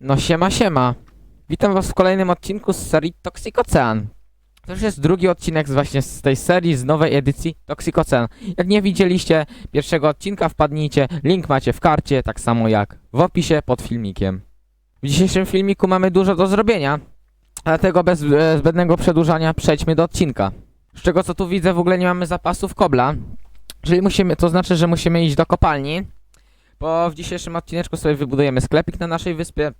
No siema siema. Witam was w kolejnym odcinku z serii Toxic Ocean. To już jest drugi odcinek z właśnie z tej serii, z nowej edycji Toxic Ocean. Jak nie widzieliście pierwszego odcinka, wpadnijcie, link macie w karcie, tak samo jak w opisie pod filmikiem. W dzisiejszym filmiku mamy dużo do zrobienia, dlatego bez e, zbędnego przedłużania przejdźmy do odcinka. Z czego co tu widzę, w ogóle nie mamy zapasów kobla, czyli musimy, to znaczy, że musimy iść do kopalni, bo w dzisiejszym odcineczku sobie wybudujemy sklepik na naszej wyspie.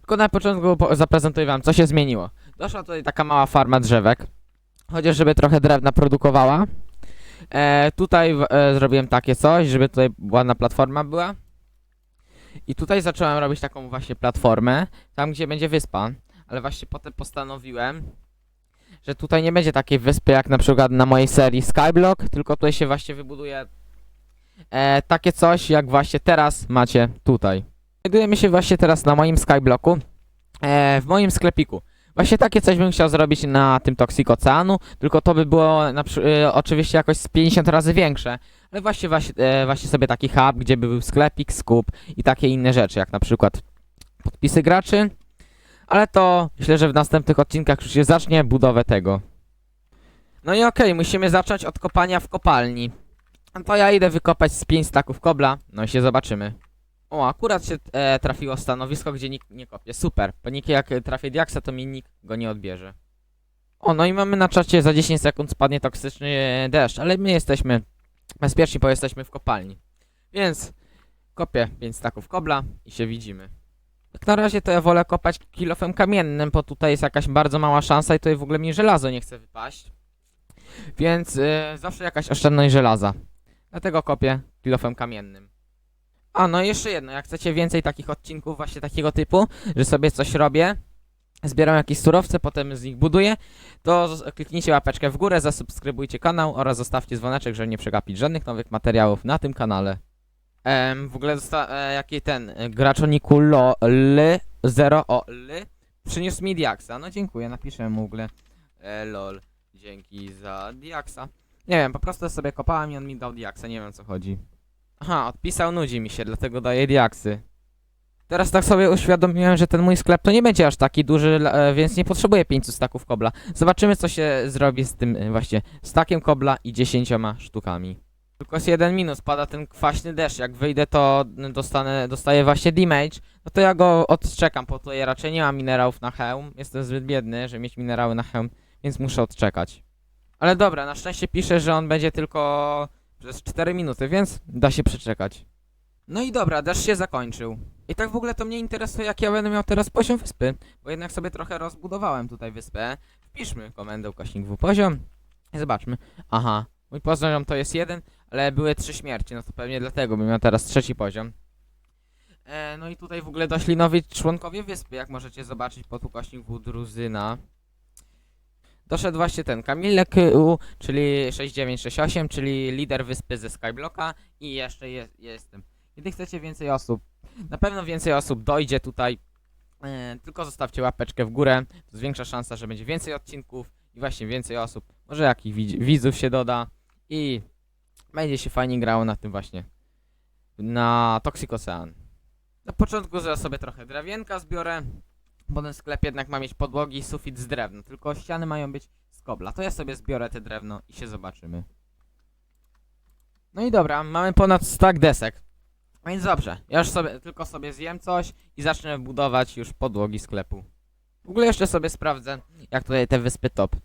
Tylko na początku po- zaprezentuję wam, co się zmieniło. Doszła tutaj taka mała farma drzewek. Chociaż, żeby trochę drewna produkowała. E, tutaj w- e, zrobiłem takie coś, żeby tutaj ładna platforma była. I tutaj zacząłem robić taką właśnie platformę, tam gdzie będzie wyspa. Ale właśnie potem postanowiłem, że tutaj nie będzie takiej wyspy jak na przykład na mojej serii Skyblock, tylko tutaj się właśnie wybuduje e, takie coś, jak właśnie teraz macie tutaj. Znajdujemy się właśnie teraz na moim Skyblocku, e, w moim sklepiku. Właśnie takie coś bym chciał zrobić na tym Toxic Oceanu, tylko to by było na, e, oczywiście jakoś z 50 razy większe, ale właśnie, właśnie, e, właśnie sobie taki hub, gdzie by był sklepik, skup i takie inne rzeczy, jak na przykład podpisy graczy, ale to myślę, że w następnych odcinkach już się zacznie budowę tego. No i okej, musimy zacząć od kopania w kopalni. To ja idę wykopać z 5 staków kobla, no i się zobaczymy. O, akurat się e, trafiło stanowisko, gdzie nikt nie kopie. Super, bo nikt jak trafię diaksa, to mi nikt go nie odbierze. O, no i mamy na czacie za 10 sekund spadnie toksyczny e, deszcz, ale my jesteśmy bezpieczni, bo jesteśmy w kopalni. Więc kopię 5 staków kobla i się widzimy. Jak na razie to ja wolę kopać kilofem kamiennym, bo tutaj jest jakaś bardzo mała szansa i tutaj w ogóle mi żelazo nie chce wypaść. Więc e, zawsze jakaś oszczędność żelaza. Dlatego kopię kilofem kamiennym. A, no jeszcze jedno, jak chcecie więcej takich odcinków właśnie takiego typu, że sobie coś robię, zbieram jakieś surowce, potem z nich buduję, to kliknijcie łapeczkę w górę, zasubskrybujcie kanał oraz zostawcie dzwoneczek, żeby nie przegapić żadnych nowych materiałów na tym kanale. Em, w ogóle zosta- e, jaki ten e, graczoniku lo, l, 0 o l przyniósł mi diaksa. No dziękuję, napiszę mu w ogóle e, lol, dzięki za diaksa. Nie wiem, po prostu sobie kopałem i on mi dał diaksa, nie wiem o co chodzi. Aha, odpisał, nudzi mi się, dlatego daję diaksy. Teraz tak sobie uświadomiłem, że ten mój sklep to nie będzie aż taki duży, e, więc nie potrzebuję 500 staków kobla. Zobaczymy, co się zrobi z tym e, właśnie stakiem kobla i 10 sztukami. Tylko jest jeden minus, pada ten kwaśny deszcz. Jak wyjdę, to dostanę, dostaję właśnie damage. No to ja go odczekam, bo tutaj raczej nie mam minerałów na hełm. Jestem zbyt biedny, żeby mieć minerały na hełm, więc muszę odczekać. Ale dobra, na szczęście pisze, że on będzie tylko przez 4 minuty, więc da się przeczekać. No i dobra, deszcz się zakończył. I tak w ogóle to mnie interesuje, jak ja będę miał teraz poziom wyspy, bo jednak sobie trochę rozbudowałem tutaj wyspę. Wpiszmy komendę ukośnik w poziom i zobaczmy. Aha, mój poziom to jest jeden, ale były trzy śmierci, no to pewnie dlatego bym miał teraz trzeci poziom. E, no i tutaj w ogóle doszli nowi członkowie wyspy, jak możecie zobaczyć pod ukośnik w drużyna. Doszedł właśnie ten Kamilek U, czyli 6968, czyli lider wyspy ze Skyblocka i jeszcze je, jestem. Kiedy chcecie więcej osób, na pewno więcej osób dojdzie tutaj, e, tylko zostawcie łapeczkę w górę, to zwiększa szansa, że będzie więcej odcinków i właśnie więcej osób, może jakich widz- widzów się doda i będzie się fajnie grało na tym właśnie, na Toxic Ocean. Na początku ja sobie trochę drewienka zbiorę, bo ten sklep jednak ma mieć podłogi i sufit z drewna, tylko ściany mają być z kobla. To ja sobie zbiorę te drewno i się zobaczymy. No i dobra, mamy ponad stack desek. Więc dobrze, ja już sobie, tylko sobie zjem coś i zacznę budować już podłogi sklepu. W ogóle jeszcze sobie sprawdzę, jak tutaj te wyspy top.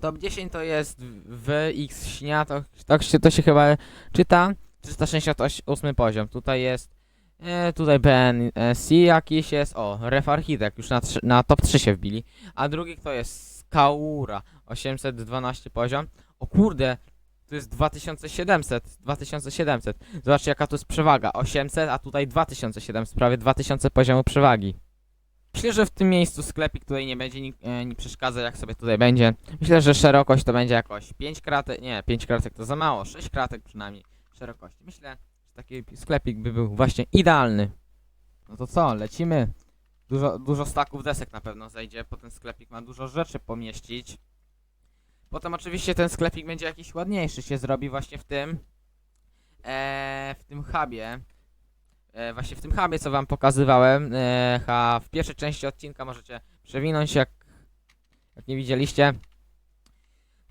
Top 10 to jest WX śnia, to, to, się, to się chyba czyta. 368 poziom, tutaj jest E, tutaj BNC jakiś jest. O, Ref Architect już na, na top 3 się wbili. A drugi kto jest? Skaura 812 poziom. O kurde, tu jest 2700. 2700. Zobaczcie jaka tu jest przewaga. 800, a tutaj 2700. Prawie 2000 poziomu przewagi. Myślę, że w tym miejscu sklepik tutaj nie będzie ni, e, ni przeszkadza jak sobie tutaj będzie. Myślę, że szerokość to będzie jakoś 5 kratek. Nie, 5 kratek to za mało. 6 kratek przynajmniej szerokości. Myślę, taki sklepik by był właśnie idealny. No to co, lecimy. Dużo, dużo staków desek na pewno zejdzie, bo ten sklepik ma dużo rzeczy pomieścić. Potem oczywiście ten sklepik będzie jakiś ładniejszy, się zrobi właśnie w tym, e, w tym hubie. e, właśnie w tym hubie, co wam pokazywałem, e, a w pierwszej części odcinka możecie przewinąć, jak, jak nie widzieliście.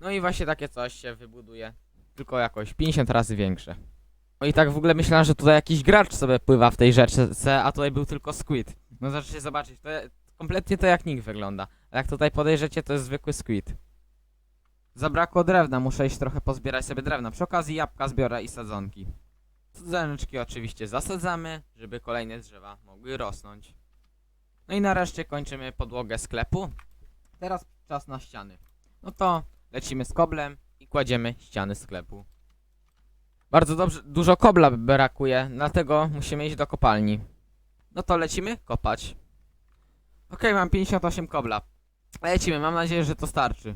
No i właśnie takie coś się wybuduje, tylko jakoś 50 razy większe. No i tak w ogóle myślałem, że tutaj jakiś gracz sobie pływa w tej rzeczce, a tutaj był tylko squid. No zaczniecie zobaczyć, to kompletnie to jak nikt wygląda. A jak tutaj podejrzecie, to jest zwykły squid. Zabrakło drewna, muszę iść trochę pozbierać sobie drewna. Przy okazji jabłka zbiorę i sadzonki. Sadzoneczki oczywiście zasadzamy, żeby kolejne drzewa mogły rosnąć. No i nareszcie kończymy podłogę sklepu. Teraz czas na ściany. No to lecimy z koblem i kładziemy ściany sklepu. Bardzo dobrze, dużo kobla brakuje, dlatego musimy iść do kopalni. No to lecimy kopać. Okej, mam 58 kobla. Lecimy, mam nadzieję, że to starczy.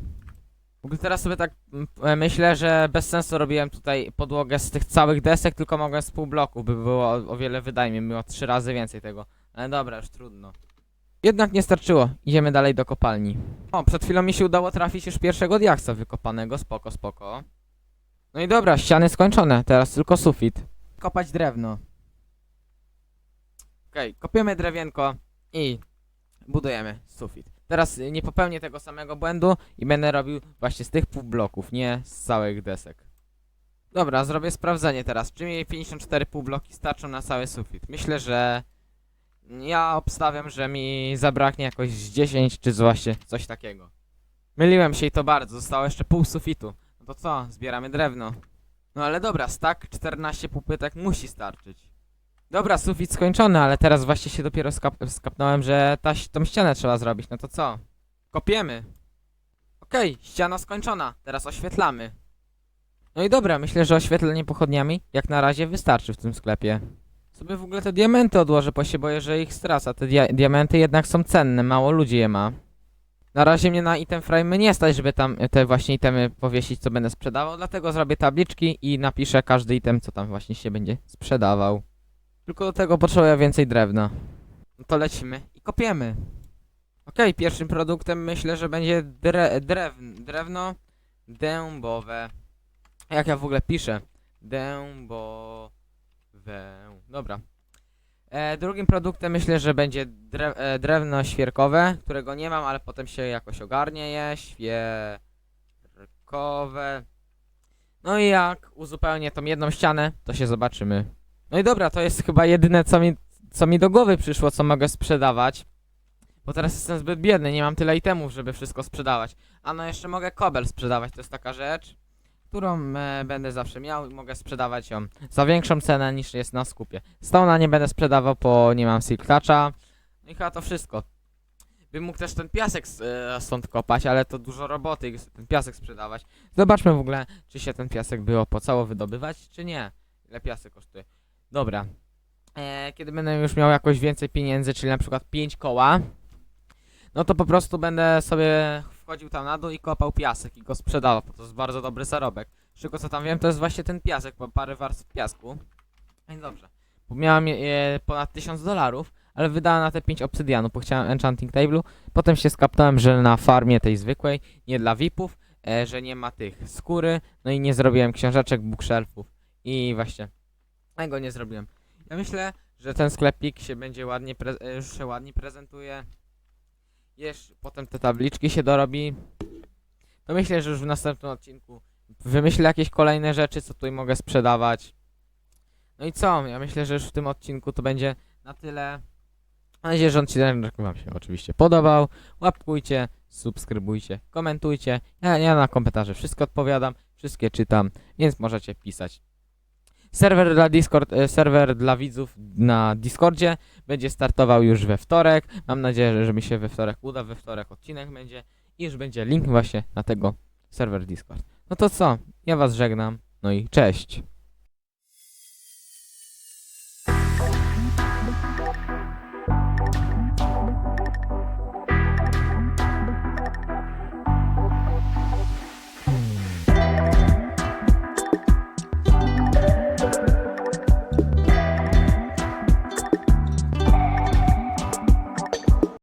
W ogóle teraz sobie tak mm, e, myślę, że bez sensu robiłem tutaj podłogę z tych całych desek, tylko mogłem z pół bloku, by było o, o wiele wydajniej, było trzy razy więcej tego. Ale dobra, już trudno. Jednak nie starczyło, idziemy dalej do kopalni. O, przed chwilą mi się udało trafić już pierwszego diaksa wykopanego, spoko, spoko. No i dobra, ściany skończone, teraz tylko sufit. Kopać drewno. Okej, kopiemy drewienko i budujemy sufit. Teraz y, nie popełnię tego samego błędu i będę robił właśnie z tych półbloków, nie z całych desek. Dobra, zrobię sprawdzenie teraz. Czy mi 54 półbloki starczą na cały sufit? Myślę, że ja obstawiam, że mi zabraknie jakoś z 10 czy właśnie coś takiego. Myliłem się i to bardzo, zostało jeszcze pół sufitu. To co, zbieramy drewno. No ale dobra, stack 14 półpytek musi starczyć. Dobra, sufit skończony, ale teraz właśnie się dopiero skap skapnąłem, że ta, tą ścianę trzeba zrobić. No to co? Kopiemy. Okej, ściana skończona. Teraz oświetlamy. No i dobra, myślę, że oświetlenie pochodniami jak na razie wystarczy w tym sklepie. Sobie w ogóle te diamenty odłożę, bo się boję, że ich stracę. Te dia diamenty jednak są cenne, mało ludzi je ma. Na razie mnie na item frame nie stać, żeby tam te właśnie itemy powiesić, co będę sprzedawał, dlatego zrobię tabliczki i napiszę każdy item, co tam właśnie się będzie sprzedawał. Tylko do tego potrzebuję więcej drewna. No to lecimy i kopiemy. Okej, pierwszym produktem myślę, że będzie dre drewn drewno dębowe. Jak ja w ogóle piszę? Dębowe. Dobra. E, drugim produktem myślę, że będzie dre e, drewno świerkowe, którego nie mam, ale potem się jakoś ogarnie je. Świerkowe. No i jak uzupełnię tą jedną ścianę, to się zobaczymy. No i dobra, to jest chyba jedyne, co mi, co mi do głowy przyszło, co mogę sprzedawać. Bo teraz jestem zbyt biedny, nie mam tyle itemów, żeby wszystko sprzedawać. A no jeszcze mogę kobel sprzedawać, to jest taka rzecz, którą e, będę zawsze miał i mogę sprzedawać ją za większą cenę niż jest na skupie. Stona nie będę sprzedawał, bo nie mam silk toucha. No i chyba to wszystko. Bym mógł też ten piasek e, stąd kopać, ale to dużo roboty, i ten piasek sprzedawać. Zobaczmy w ogóle, czy się ten piasek by opłacało wydobywać, czy nie. Ile piasek kosztuje. Dobra. E, kiedy będę już miał jakoś więcej pieniędzy, czyli na przykład 5 koła, no to po prostu będę sobie wchodził tam na dół i kopał piasek i go sprzedawał, to jest bardzo dobry zarobek. Z co tam wiem, to jest właśnie ten piasek, bo parę warstw piasku. No i dobrze. Bo miałem e, ponad 1000 dolarów, ale wydałem na te 5 obsydianów, bo chciałem enchanting table'u. Potem się skapnąłem, że na farmie tej zwykłej, nie dla VIP-ów, e, że nie ma tych skóry, no i nie zrobiłem książeczek, bookshelfów. I właśnie, tego nie zrobiłem. Ja myślę, że ten sklepik się będzie ładnie, e, już się ładnie prezentuje. Jeszcze potem te tabliczki się dorobi. To myślę, że już w następnym odcinku wymyślę jakieś kolejne rzeczy, co tutaj mogę sprzedawać. No i co? Ja myślę, że już w tym odcinku to będzie na tyle. Mam nadzieję, że odcinek Wam się oczywiście podobał. Łapkujcie, subskrybujcie, komentujcie. Ja, ja na komentarze wszystko odpowiadam, wszystkie czytam, więc możecie pisać. Serwer dla Discord, e, serwer dla widzów na Discordzie będzie startował już we wtorek. Mam nadzieję, że mi się we wtorek uda, we wtorek odcinek będzie i już będzie link właśnie na tego serwer Discord. No to co? Ja was żegnam. No i cześć.